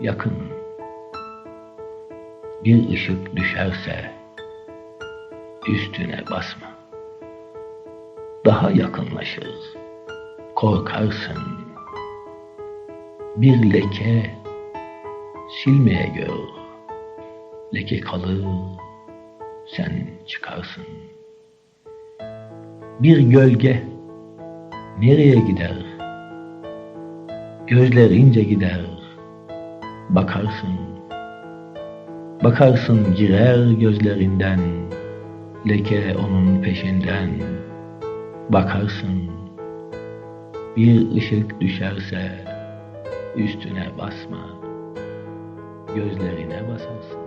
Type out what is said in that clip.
yakın. Bir ışık düşerse üstüne basma. Daha yakınlaşır, korkarsın. Bir leke silmeye gör. Leke kalır, sen çıkarsın. Bir gölge nereye gider? Gözlerince gider, bakarsın. Bakarsın girer gözlerinden, leke onun peşinden. Bakarsın, bir ışık düşerse üstüne basma, gözlerine basarsın.